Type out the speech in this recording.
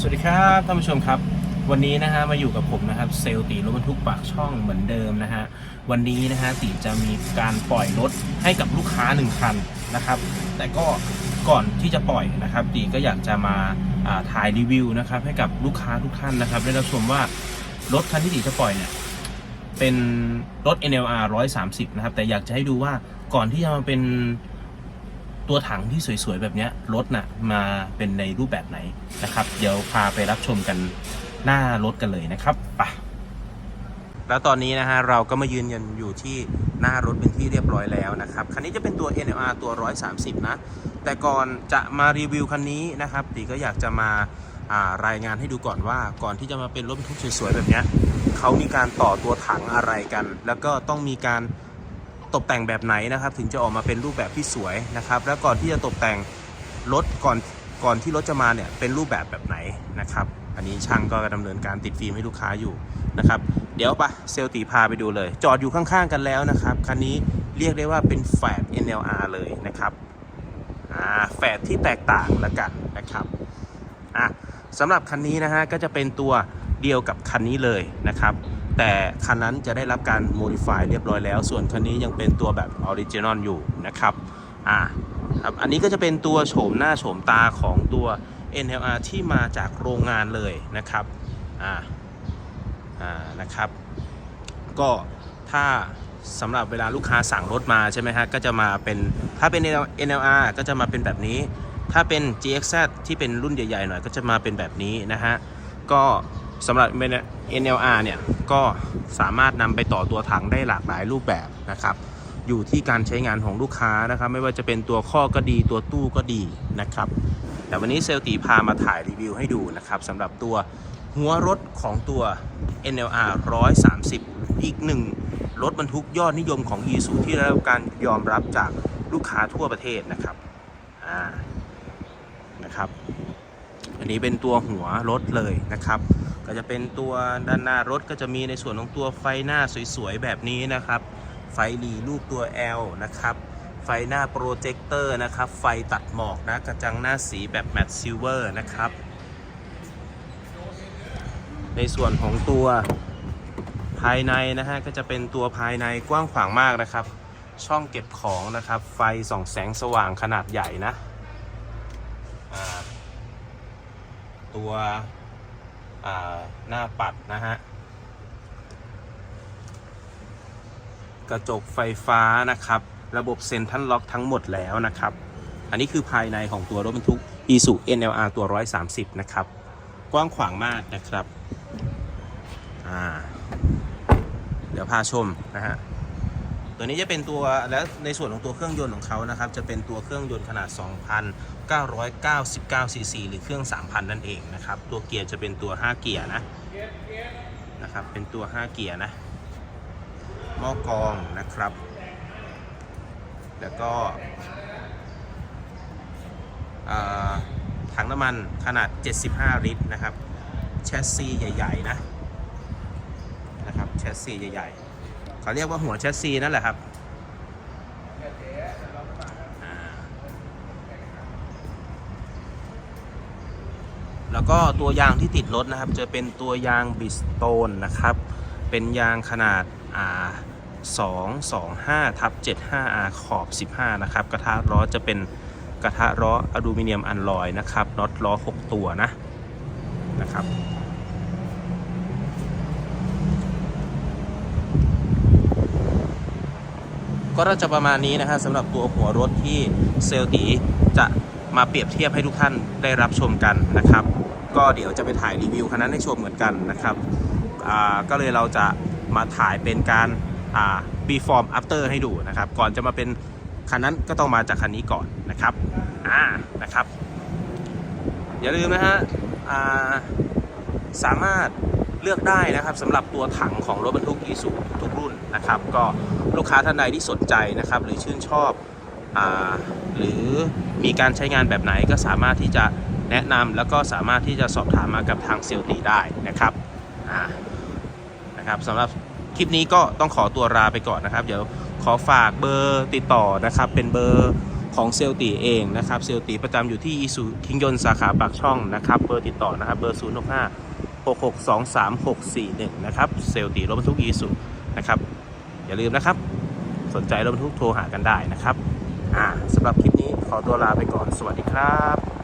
สวัสดีครับท่านผู้ชมครับ วันนี้นะฮะมาอยู่กับผมนะครับเซลตีรถบรรทุกปากช่องเหมือนเดิมนะฮะวันนี้นะฮะตีจะมีการปล่อยรถให้กับลูกค้าหนึ่งคันนะครับ แต่ก็ก่อนที่จะปล่อยนะครับ ตีก็อยากจะมาาถ่ายรีวิวนะครับให้กับลูกค้าทุกท่านนะครับได้รับชมว่ารถคันที่ตีจะปล่อยเนี่ยเป็นรถ NLR 130 นะครับแต่อยากจะให้ดูว่าก่อนที่จะมาเป็น ตัวถังที่สวยๆ แบบนี้รถน่ะมาเป็นในรูปแบบไหนนะครับ เดี๋ยวพาไปรับชมกันหน้ารถกันเลยนะครับไปแล้วตอนนี้นะฮะเราก็มายืนยันอยู่ที่หน้ารถเป็นที่เรียบร้อยแล้วนะครับ คันนี้จะเป็นตัว NLR ตัว 130 นะ แต่ก่อนจะมารีวิวคันนี้นะครับตีก็อยากจะมาอ่ารายงานให้ดูก่อนว่าก่อนที่จะมาเป็นรถบรรทุกสวยๆ แบบนี้เขามีการต่อตัวถังอะไรกัน แล้วก็ต้องมีการ ตกแต่งแบบไหนนะครับ ถึงจะออกมาเป็นรูปแบบที่สวยนะครับ แล้วก่อนที่จะตกแต่งรถก่อนก่อนที่รถจะมาเนี่ยเป็นรูปแบบแบบไหนนะครับ อันนี้ช่างก็ดำเนินการติดฟิล์มให้ลูกค้าอยู่นะครับ เดี๋ยวปะเซลตีพาไปดูเลย จอดอยู่ข้างๆกันแล้วนะครับคันนี้เรียกได้ว่าเป็นแฝด NLR เลยนะครับอ่าแฝดที่แตกต่างแล้วกันนะครับอะสำหรับคันนี้นะฮะก็จะเป็นตัวเดียวกับคันนี้เลยนะครับ แต่คันนั้นจะได้รับการ modify เรียบร้อยแล้ว ส่วนคันนี้ยังเป็นตัวแบบ original อยู่นะครับอ่าครับอันนี้ก็จะเป็นตัวโฉมหน้าโฉมตาของตัว NLR ที่มาจากโรงงานเลยนะครับอ่าอ่านะครับ ก็ถ้าสำหรับเวลาลูกค้าสั่งรถมาใช่ไหมฮะก็จะมาเป็นถ้าเป็น NLR ก็จะมาเป็นแบบนี้ ถ้าเป็น GXZ ที่เป็นรุ่นใหญ่ๆหน่อยก็จะมาเป็นแบบนี้นะฮะก็ สำหรับ NLR เนี่ย ก็สามารถนำไปต่อตัวถังได้หลากหลายรูปแบบนะครับ อยู่ที่การใช้งานของลูกค้านะครับ ไม่ว่าจะเป็นตัวข้อก็ดีตัวตู้ก็ดีนะครับ แต่วันนี้เซลตีพามาถ่ายรีวิวให้ดูนะครับสำหรับตัวหัวรถของตัว NLR 130 อีกหนึ่งรถบรรทุกยอดนิยมของ e ูที่ได้รับการยอมรับจากลูกค้าทั่วประเทศนะครับอ่านะครับ อันนี้เป็นตัวหัวรถเลยนะครับ ก็จะเป็นตัวด้านหน้ารถก็จะมีในส่วนของตัวไฟหน้าสวยๆแบบนี้นะครับ ไฟหลีรูปตัว L นะครับ ไฟหน้าโปรเจคเตอร์นะครับ ไฟตัดหมอกนะกระจังหน้าสีแบบแมตต์ซิลเวอร์นะครับ ในส่วนของตัวภายในนะฮะก็จะเป็นตัวภายในกว้างขวางมากนะครับ ช่องเก็บของนะครับ ไฟส่องแสงสว่างขนาดใหญ่นะตัว หน้าปัดนะฮะ กระจกไฟฟ้านะครับ ระบบเซ็นทรัลล็อกทั้งหมดแล้วนะครับ อันนี้คือภายในของตัวรถบรรทุก Isuzu NLR ตัว 130 นะครับ กว้างขวางมากนะครับ อ่า เดี๋ยวพาชมนะฮะ ตัวนี้จะเป็นตัวและในส่วนของตัวเครื่องยนต์ของเขานะครับ จะเป็นตัวเครื่องยนต์ขนาด 2,999ซีซีหรือเครื่อง 3,000 นั่นเองนะครับ ตัวเกียร์จะเป็นตัว 5 เกียร์นะนะครับ เป็นตัว 5 เกียร์นะหม้อกรองนะครับ แล้วก็อ่าถังน้ำมันขนาด 75 ลิตรนะครับ แชสซีใหญ่ ๆ นะนะครับ แชสซีใหญ่ ๆ เขาเรียกว่าหัวแชสซีนั่นแหละครับแล้วก็ตัวยางที่ติดรถนะครับ จะเป็นตัวยางบิสโตนนะครับ เป็นยางขนาด225ทับ 75R ขอบ 15 นะครับ กระทะล้อจะเป็นกระทะล้ออลูมิเนียมอันลอยนะครับน็อตล้อ 6 ตัวนะนะครับ ก็จะประมาณนี้นะฮะสำหรับตัวหัวรถที่เซลตีจะมาเปรียบเทียบให้ทุกท่านได้รับชมกันนะครับ ก็เดี๋ยวจะไปถ่ายรีวิวคันนั้นให้ชมเหมือนกันนะครับก็เลยเราจะมาถ่ายเป็นการา before after ให้ดูนะครับ ก่อนจะมาเป็นคันนั้นก็ต้องมาจากคันนี้ก่อนนะครับอ่านะครับ อย่าลืมนะฮะสามารถ เลือกได้นะครับสำหรับตัวถังของรถบรรทุกอีสุทุกรุ่นนะครับ ก็ลูกค้าท่านใดที่สนใจนะครับ หรือชื่นชอบอหรือมีการใช้งานแบบไหนก็สามารถที่จะแนะนำแล้วก็สามารถที่จะสอบถามมากับทางเซลตีได้นะครับนะครับสำหรับคลิปนี้ก็ต้องขอตัวลาไปก่อนนะครับ เดี๋ยวขอฝากเบอร์ติดต่อนะครับ เป็นเบอร์ของเซลตีเองนะครับเซลตีประจำอยู่ที่อีสุคิงยนสาขาปากช่องนะครับ เบอร์ติดต่อนะครับเบอร์ 0 6 5 6 6 2 3 6 4 1 นะครับเซลตีรถบรรทุกอีสุนะครับ อย่าลืมนะครับ สนใจรถบรรทุกโทรหากันได้นะครับอ่าสำหรับคลิปนี้ขอตัวลาไปก่อนสวัสดีครับ